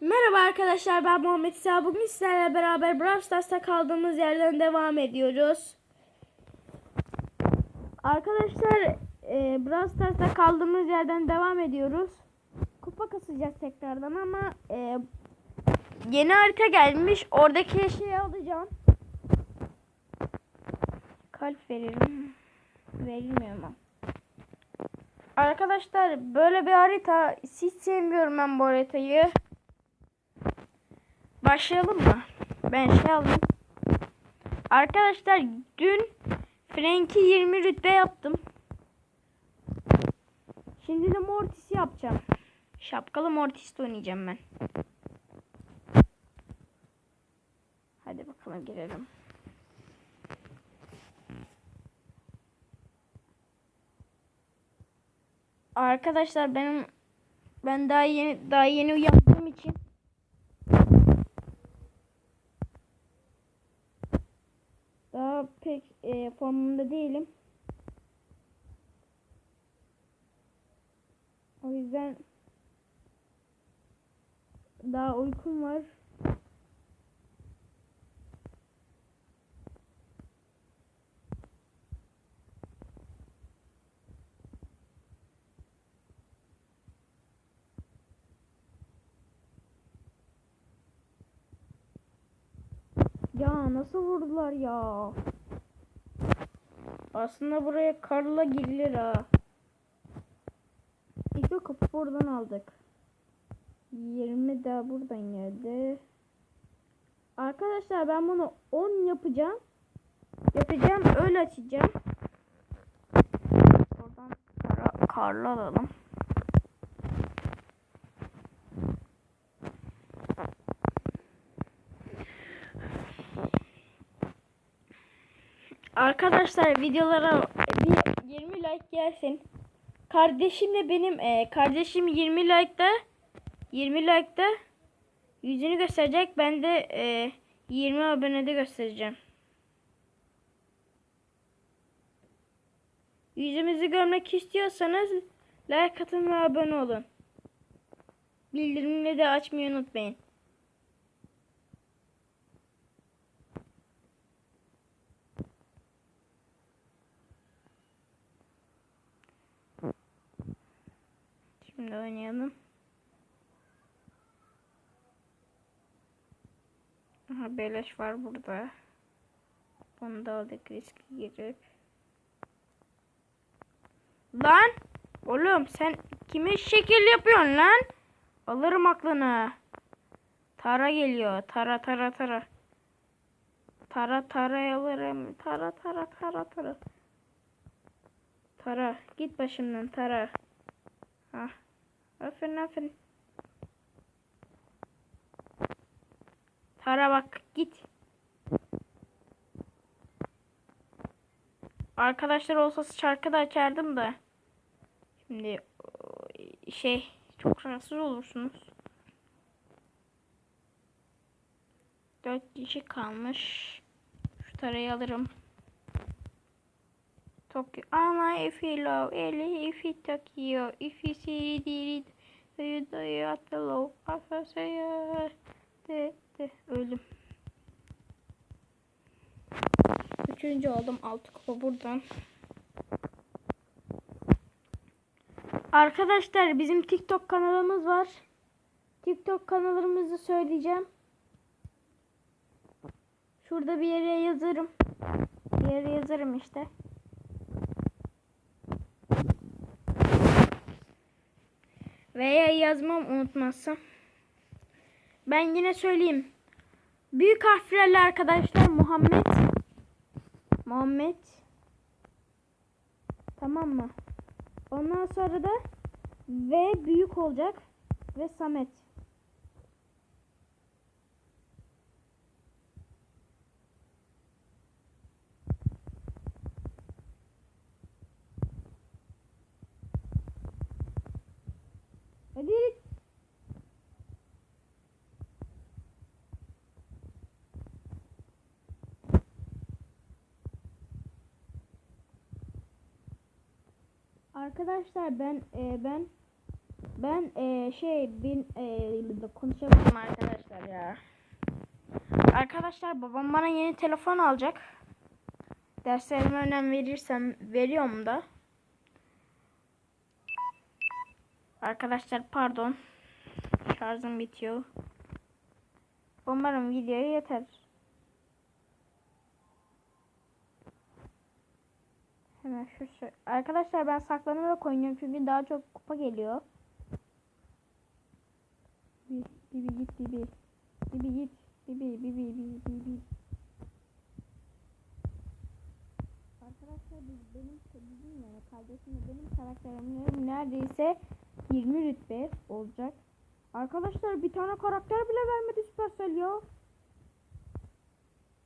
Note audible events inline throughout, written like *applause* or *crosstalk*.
Merhaba arkadaşlar ben Muhammed İsa. Bugün sizlerle beraber Brawl Stars'ta kaldığımız yerden devam ediyoruz. Arkadaşlar e, Brawl Stars'ta kaldığımız yerden devam ediyoruz. Kupa kasacağız tekrardan ama e, yeni harita gelmiş. Oradaki şeyi alacağım. Kalp veririm. Verilmiyor mu? Arkadaşlar böyle bir harita hiç sevmiyorum ben bu haritayı. Başlayalım mı? Ben şey alayım. Arkadaşlar dün Frank'i 20 rütbe yaptım. Şimdi de Mortis'i yapacağım. Şapkalı Mortis'te oynayacağım ben. Hadi bakalım girelim. Arkadaşlar benim ben daha yeni daha yeni uyandığım için daha pek formumda değilim. O yüzden daha uykum var. Ya nasıl vurdular ya? Aslında buraya karla girilir ha. İlk o kapı buradan aldık. 20 daha buradan geldi. Arkadaşlar ben bunu 10 yapacağım. Yapacağım öyle açacağım. Oradan kara, karlı alalım. Arkadaşlar videolara bir 20 like gelsin. Kardeşimle benim e, kardeşim 20 like'da 20 like'da yüzünü gösterecek. Ben de e, 20 abonede göstereceğim. Yüzümüzü görmek istiyorsanız like atın ve abone olun. Bildirimleri de açmayı unutmayın. Şimdi oynayalım. Aha beleş var burada. Bunu da aldık riski girip. Lan! Oğlum sen kime şekil yapıyorsun lan? Alırım aklını. Tara geliyor. Tara tara tara. Tara tara alırım. Tara tara tara tara. Tara git başımdan tara. Ah. Aferin aferin. Tara bak git. Arkadaşlar olsa şarkı da açardım da. Şimdi şey çok rahatsız olursunuz. Dört kişi kalmış. Şu tarayı alırım. Tokyo. Ama if you love Eli, if you Tokyo, if you see diri, do you do you at the low, say de de öldüm. Üçüncü oldum. Altı kupa buradan. Arkadaşlar bizim TikTok kanalımız var. TikTok kanalımızı söyleyeceğim. Şurada bir yere yazarım. Bir yere yazarım işte. Veya yazmam unutmazsam. Ben yine söyleyeyim. Büyük harflerle arkadaşlar Muhammed. Muhammed. Tamam mı? Ondan sonra da V büyük olacak ve Samet. Hadi. Arkadaşlar ben e, ben Ben eee, şey bin eee, konuşamadım arkadaşlar ya. Arkadaşlar babam bana yeni telefon alacak. Derslerime önem verirsem veriyorum da. Arkadaşlar pardon. Şarjım bitiyor. Umarım videoya yeter. Hemen şu şu- Arkadaşlar ben saklanarak oynuyorum çünkü daha çok kupa geliyor. Bibi, bibi git bibi. Bibi git. Bibi bibi bibi bibi. Arkadaşlar biz benim bizim yani kardeşimle benim karakterim neredeyse 20 rütbe olacak. Arkadaşlar bir tane karakter bile vermedi Supercell ya.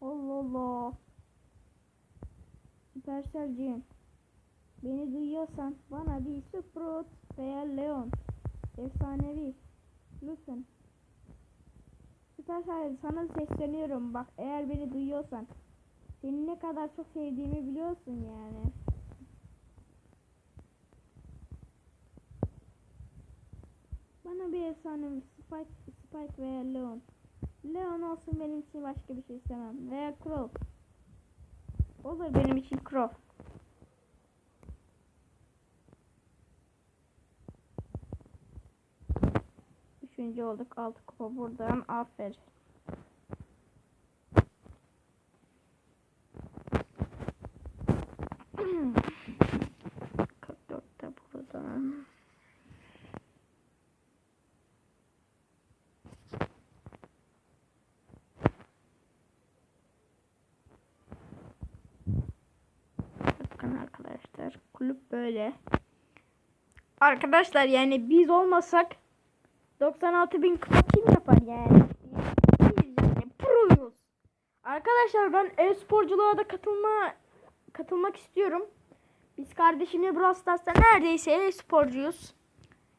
Allah Allah. Supercell'ciyim. Beni duyuyorsan bana bir Sprout veya Leon. Efsanevi. Lütfen. Supercell sana sesleniyorum bak eğer beni duyuyorsan. Seni ne kadar çok sevdiğimi biliyorsun yani. Bana bir efsane Spike, Spike veya Leon. Leon olsun benim için başka bir şey istemem. Veya Crow. Olur benim için Crow. Üçüncü olduk. Altı kupa buradan. Aferin. *clears throat* Kırk dörtte buradan. Bakın arkadaşlar kulüp böyle. Arkadaşlar yani biz olmasak 96 bin kupa kim yapar yani? Yani proyuz. Arkadaşlar ben e-sporculuğa da katılma katılmak istiyorum. Biz kardeşimle Brawl Stars'ta neredeyse e-sporcuyuz.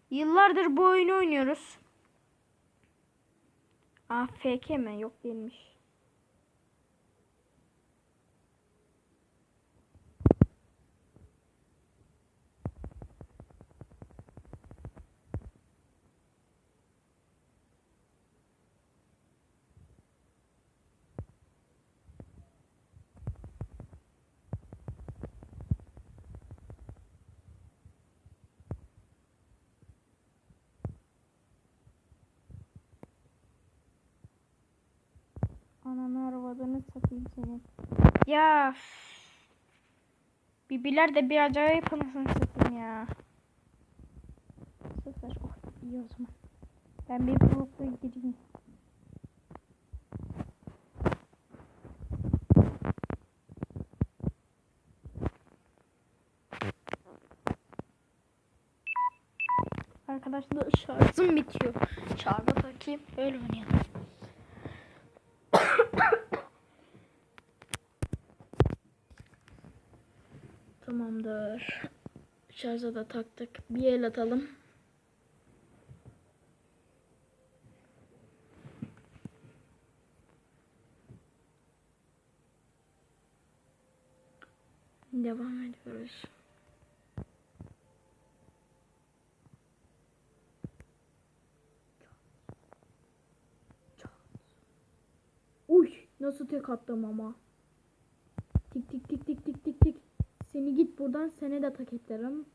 Yıllardır bu oyunu oynuyoruz. AFK mi? Yok değilmiş. Ananı arvadını satayım senin. Ya. Bibiler de bir acayip anasını satayım ya. Sıfır. Oh iyi o zaman. Ben bir grupla gireyim. Arkadaşlar şarjım bitiyor. Şarja takayım. Öyle oynayalım. Tamamdır. Şarja da taktık. Bir el atalım. Devam ediyoruz. Uy nasıl tek attım ama. Tik tik tik tik. Seni git buradan seni de tak ederim.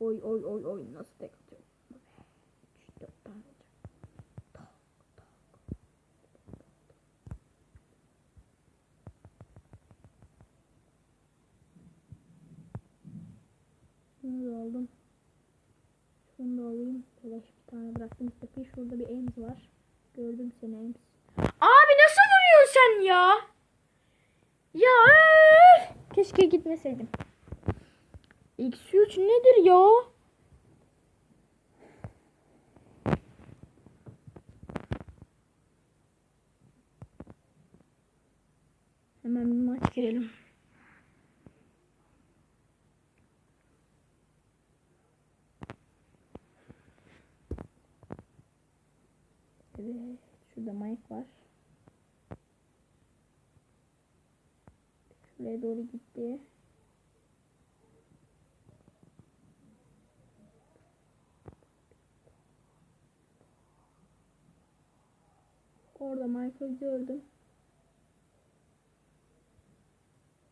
Oy oy oy oy nasıl tek atıyorum. 3 4 tane. Tak tak. Bunu da aldım. Şunu da alayım. Telaş bir tane bıraktım. Peki şurada bir Ems var. Gördüm seni Ems. Abi nasıl vuruyorsun sen ya? Ya! Keşke gitmeseydim. Eksi 3 nedir ya? Hemen bir maç girelim. Evet, şurada Mike var. Buraya doğru gitti. Orada Michael gördüm.